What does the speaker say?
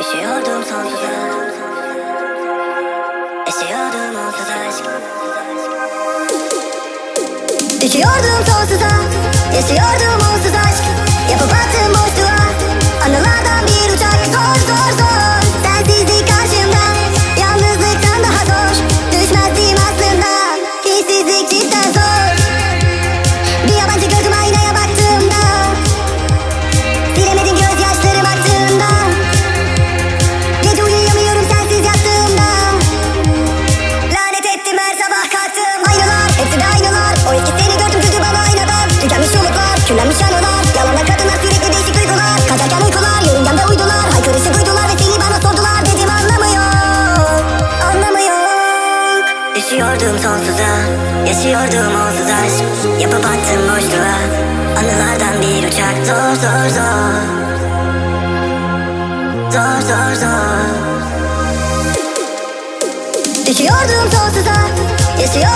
Is je odum są wyzwań Is Düşüyordum sonsuza Yaşıyordum onsuz aşk. Yapıp attım boşluğa Anılardan bir uçak. Zor zor zor. Zor zor zor. Düşüyordum sonsuza Yaşıyordum